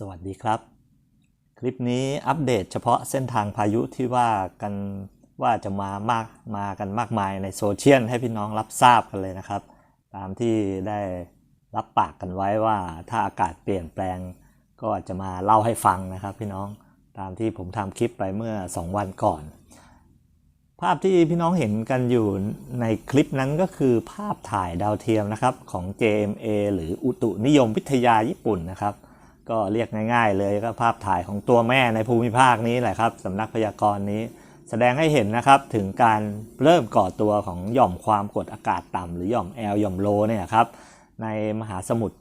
สวัสดีครับ คลิปนี้อัปเดตเฉพาะเส้นทางพายุที่ว่ากันว่าจะมามากมากันมากมายในโซเชียลให้พี่น้องรับทราบกันเลยนะครับ ตามที่ได้รับปากกันไว้ว่าถ้าอากาศเปลี่ยนแปลง ก็จะมาเล่าให้ฟังนะครับพี่น้องตามที่ผมทำคลิปไปเมื่อ 2 วันก่อน ภาพที่พี่น้องเห็นกันอยู่ในคลิปนั้นก็คือภาพถ่ายดาวเทียมนะครับของ JMA หรืออุตุนิยมวิทยาญี่ปุ่นนะครับ ก็เรียกง่าย ๆ เลยก็ภาพถ่ายของตัวแม่ในภูมิภาคนี้แหละครับสำนักพยากรณ์นี้ แสดงให้เห็นนะครับถึงการเริ่มก่อตัวของหย่อมความกดอากาศต่ำหรือหย่อมแอลหย่อมโลเนี่ยครับในมหาสมุทร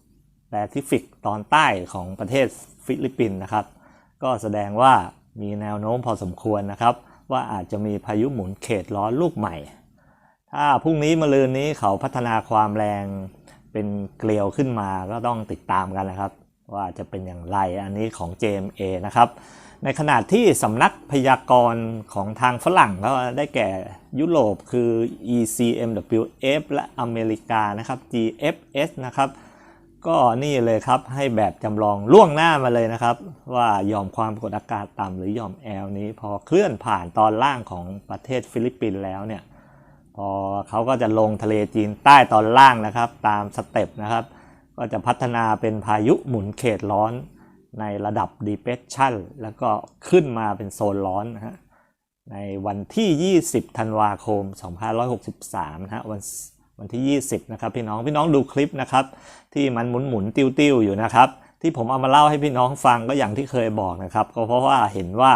แปซิฟิกตอนใต้ของประเทศฟิลิปปินส์นะครับ ก็แสดงว่ามีแนวโน้มพอสมควรนะครับ ว่าอาจจะมีพายุหมุนเขตร้อนลูกใหม่ ถ้าพรุ่งนี้มะรืนนี้เขาพัฒนาความแรงเป็นเกลียวขึ้นมาก็ต้องติดตามกันนะครับ ว่าจะเป็นอย่างไรอันนี้ของ JMA นะครับ ในขณะที่สำนักพยากรณ์ของทางฝรั่งก็ได้แก่ยุโรปคือ ECMWF และอเมริกานะครับ GFS นะครับ ก็นี่เลยครับให้แบบจำลองล่วงหน้ามาเลยนะครับ ว่ายอมความกดอากาศต่ำหรือยอมแอลนี้ พอเคลื่อนผ่านตอนล่างของประเทศฟิลิปปินส์แล้วเนี่ยพอเขาก็จะลงทะเลจีนใต้ตอนล่างนะครับ ตามสเต็ปนะครับ ก็จะพัฒนาเป็นพายุหมุนเขตร้อนในระดับ depression แล้วก็ขึ้นมาเป็นโซนร้อนนะฮะในวันที่ 20 ธันวาคม 2563 นะฮะวันวันที่ 20 นะครับพี่น้องพี่น้องดูคลิปนะครับที่มันหมุนหมุนติ้วติ้วอยู่นะครับ ที่ผมเอามาเล่าให้พี่น้องฟังก็อย่างที่เคยบอกนะครับ ก็เพราะว่าเห็นว่า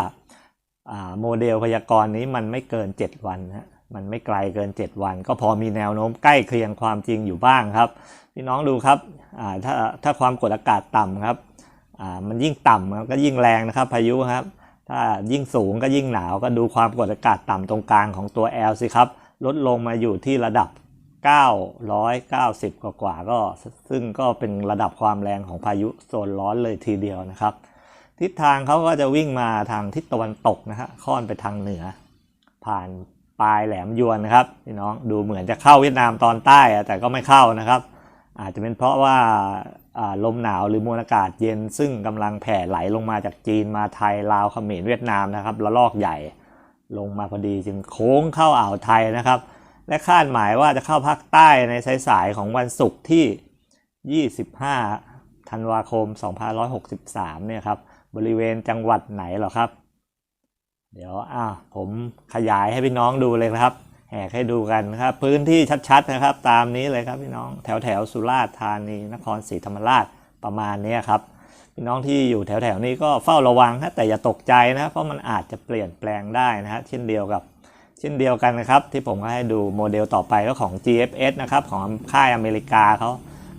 อ่าโมเดลพยากรณ์นี้มันไม่เกิน 7 วันนะ มันไม่ไกลเกิน 7 วัน ก็พอมีแนวโน้มใกล้เคียงความจริงอยู่บ้างครับพี่น้องดูครับถ้าถ้าความกดอากาศต่ำครับมันยิ่งต่ำก็ยิ่งแรงนะครับพายุครับ ถ้ายิ่งสูงก็ยิ่งหนาวก็ดูความกดอากาศต่ำตรงกลางของตัว L สิครับ ลดลงมาอยู่ที่ระดับ 990 กว่ากว่าก็ ซึ่งก็เป็นระดับความแรงของพายุโซนร้อนเลยทีเดียวนะครับ ทิศทางเขาก็จะวิ่งมาทางทิศตะวันตกนะฮะค่อนไปทางเหนือ ผ่าน ปลายแหลมยวนนะครับพี่น้องดูเหมือนจะเข้าเวียดนามตอนใต้แต่ก็ไม่เข้านะครับ อาจจะเป็นเพราะว่าลมหนาวหรือมวลอากาศเย็นซึ่งกำลังแผ่ไหลลงมาจากจีนมาไทยลาวเขมรเวียดนามนะครับระลอกใหญ่ลงมาพอดีจึงโค้งเข้าอ่าวไทยนะครับ และคาดหมายว่าจะเข้าภาคใต้ในสายๆของวันศุกร์ที่ 25 ธันวาคม 2563 เนี่ยครับ บริเวณจังหวัดไหนหรอครับ เดี๋ยวอ่าผมขยายให้พี่น้องดูเลยนะครับ แหกให้ดูกันนะครับ พื้นที่ชัดๆนะครับ ตามนี้เลยครับพี่น้องแถวแถวสุราษฎร์ธานีนครศรีธรรมราชประมาณนี้ครับพี่น้องที่อยู่แถวแถวๆนี้ก็เฝ้าระวังนะแต่อย่าตกใจนะเพราะมันอาจจะเปลี่ยนแปลงได้นะฮะเช่นเดียวกับเช่นเดียวกันนะครับ ที่ผมก็ให้ดูโมเดลต่อไปก็ของ GFS นะครับของค่ายอเมริกาเขา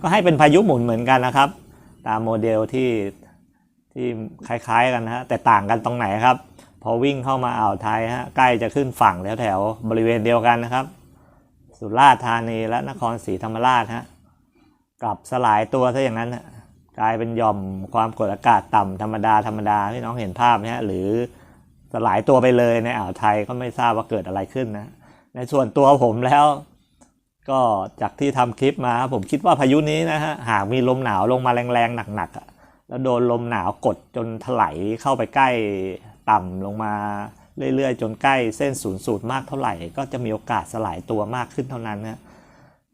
ก็ให้เป็นพายุหมุนเหมือนกันนะครับ ตามโมเดลที่ที่คล้ายๆกันนะฮะแต่ต่างกันตรงไหนครับ พอวิ่งเข้ามาอ่าวไทยฮะใกล้จะขึ้นฝั่งแถวแถวบริเวณเดียวกันนะครับ สุราษฎร์ธานีและนครศรีธรรมราชฮะกลับสลายตัวซะอย่างนั้นฮะกลายเป็นหย่อมความกดอากาศต่ำธรรมดาธรรมดาพี่น้องเห็นภาพไหมฮะหรือสลายตัวไปเลยในอ่าวไทยก็ไม่ทราบว่าเกิดอะไรขึ้นนะ ในส่วนตัวผมแล้ว ก็จากที่ทำคลิปมาผมคิดว่าพายุนี้นะฮะหากมีลมหนาวลงมาแรงๆหนักๆอะแล้วโดนลมหนาวกดจนถลายเข้าไปใกล้ ต่ำลงมาเรื่อยๆ จนใกล้เส้นศูนย์สูตรมากเท่าไหร่ ก็จะมีโอกาสสลายตัวมากขึ้นเท่านั้นนะ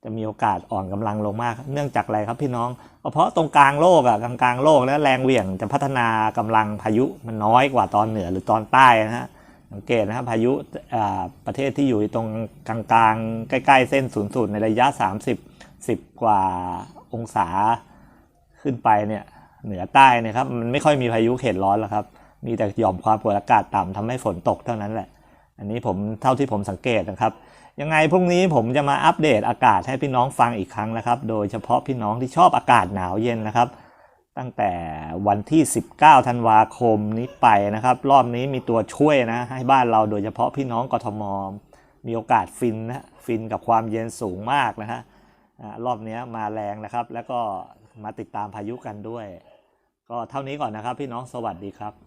จะมีโอกาสอ่อนกำลังลงมาก เนื่องจากอะไรครับพี่น้อง เพราะตรงกลางโลกอะกลางกลางๆโลกแล้วแรงเหวี่ยงจะพัฒนากำลังพายุมันน้อยกว่าตอนเหนือหรือตอนใต้นะฮะสังเกตนะครับพายุประเทศที่อยู่ตรงกลางๆใกล้ๆ เส้นศูนย์สูตรในระยะ 30 10 กว่าองศาขึ้นไปเนี่ยเหนือใต้นะครับมันไม่ค่อยมีพายุเขตร้อนแล้วครับ มีแต่หย่อมความกดอากาศต่ำทำให้ฝนตกเท่านั้นแหละ อันนี้ผมเท่าที่ผมสังเกตนะครับ ยังไงพรุ่งนี้ผมจะมาอัปเดตอากาศให้พี่น้องฟังอีกครั้งนะครับ โดยเฉพาะพี่น้องที่ชอบอากาศหนาวเย็นนะครับ ตั้งแต่วันที่ 19 ธันวาคมนี้ไปนะครับ รอบนี้มีตัวช่วยนะให้บ้านเราโดยเฉพาะพี่น้องกทม มีโอกาสฟินนะฟินกับความเย็นสูงมากนะฮะรอบนี้มาแรงนะครับ แล้วก็มาติดตามพายุกันด้วย ก็เท่านี้ก่อนนะครับพี่น้องสวัสดีครับ